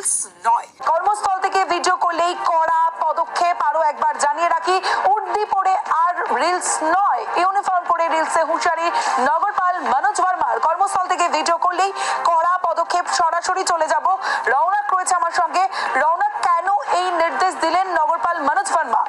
Reels নয়। কর্মস্থল থেকে ভিডিও করলেই করা পদক্ষেপ আরও একবার জানিয়ে রাখি উর্দি পরে আর রিলস নয়। ইউনিফর্ম পরে রিলসে হুঁশারি নগরপাল মনোজ ভার্মার কর্মস্থল থেকে ভিডিও করলেই করা পদক্ষেপ সরাসরি চলে যাব। রওনাক রয়েছে আমার সঙ্গে। রওনাক, কেন এই নির্দেশ দিলেন নগরপাল মনোজ ভার্মা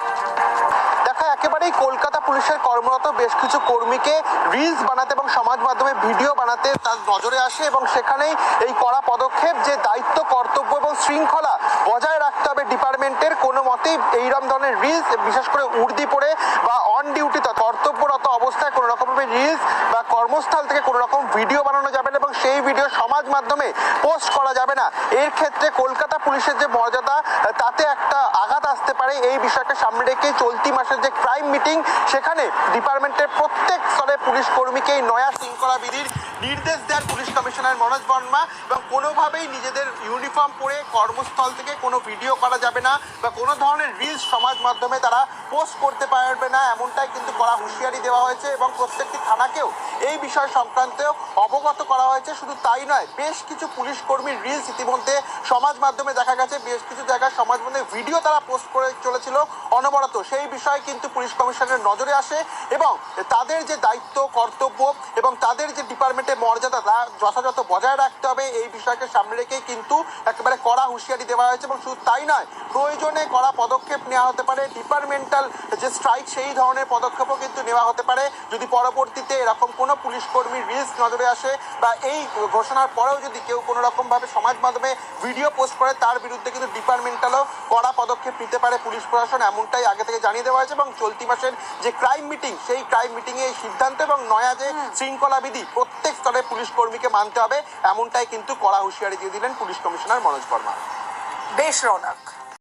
একেবারেই কলকাতা পুলিশের কর্মরত বেশ কিছু কর্মীকে রিলস বানাতে এবং সমাজ মাধ্যমে ভিডিও বানাতে তার নজরে আসে এবং সেখানেই এই কড়া পদক্ষেপ যে দায়িত্ব, কর্তব্য এবং শৃঙ্খলা বজায় রাখতে হবে ডিপার্টমেন্টের কোনো মতেই এইরকম ধরনের রিলস, বিশেষ করে উর্দি পড়ে বা অন ডিউটি কর্তব্যরত অবস্থায় কোনো রকমভাবে রিলস বা কর্মস্থল থেকে কোনো রকম ভিডিও বানানো যাবে না এবং সেই ভিডিও সমাজ মাধ্যমে পোস্ট করা যাবে না। এর ক্ষেত্রে কলকাতা পুলিশের যে মর্যাদা, তাতে একটা আঘাত আসতে পারে। এই বিষয়টা সামনে রেখে চলতি মাসের যে ক্রাইম মিটিং, সেখানে ডিপার্টমেন্টের প্রত্যেক স্তরে পুলিশ কর্মীকে নয়া শৃঙ্খলা বিধির নির্দেশ দেন পুলিশ কমিশনার মনোজ বর্মা এবং কোনোভাবেই নিজেদের ইউনিফর্ম পরে কর্মস্থল থেকে কোনো ভিডিও করা যাবে না বা কোনো ধরনের রিলস সমাজ মাধ্যমে তারা পোস্ট করতে পারবে না, এমনটাই কিন্তু করা হুঁশিয়ারি দেওয়া হয়েছে এবং প্রত্যেকটি থানাকেও এই বিষয় সংক্রান্তেও অবগত করা হয়েছে। শুধু তাই নয়, বেশ কিছু পুলিশ কর্মীর রিলস ইতিমধ্যে সমাজ মাধ্যমে দেখা গেছে, বেশ কিছু জায়গায় সমাজ মাধ্যমে ভিডিও তারা পোস্ট করে চলেছিল অনবরত। সেই বিষয় কিন্তু পুলিশ কমিশনের নজরে আসে এবং তাদের যে দায়িত্ব, কর্তব্য এবং তাদের যে ডিপার্টমেন্টের মর্যাদা তা যথাযথ বজায় রাখতে হবে এই বিষয়কে সামনে রেখেই কিন্তু একেবারে কড়া হুঁশিয়ারি দেওয়া হয়েছে এবং শুধু তাই নয় প্রয়োজনে কড়া পদক্ষেপ নেওয়া হতে পারে ডিপার্টমেন্টাল যে স্ট্রাইক সেই ধরনের পদক্ষেপও কিন্তু নেওয়া হতে পারে। যদি পরবর্তীতে এরকম কোনো পুলিশ কর্মীর রিস্ক নজরে আসে বা এই ঘোষণার পরেও যদি কেউ কোনো রকমভাবে সমাজ মাধ্যমে ভিডিও পোস্ট করে তার বিরুদ্ধে কিন্তু ডিপার্টমেন্টালও কড়া পদক্ষেপ নিতে পারে পুলিশ প্রশাসন এমনটাই আগে থেকে জানিয়ে দেওয়া হয়েছে এবং চলতি মাসের যে ক্রাইম মিটিং সেই ক্রাইম মিটিংয়ে এই সিদ্ধান্ত এবং নয়া যে শৃঙ্খলা বিধি প্রত্যেক স্তরে পুলিশ কর্মীকে মানতে হবে এমনটাই কিন্তু কড়া হুঁশিয়ারি দিয়ে দিলেন পুলিশ কমিশনার মনোজ বর্মা। বেশ রৌনক।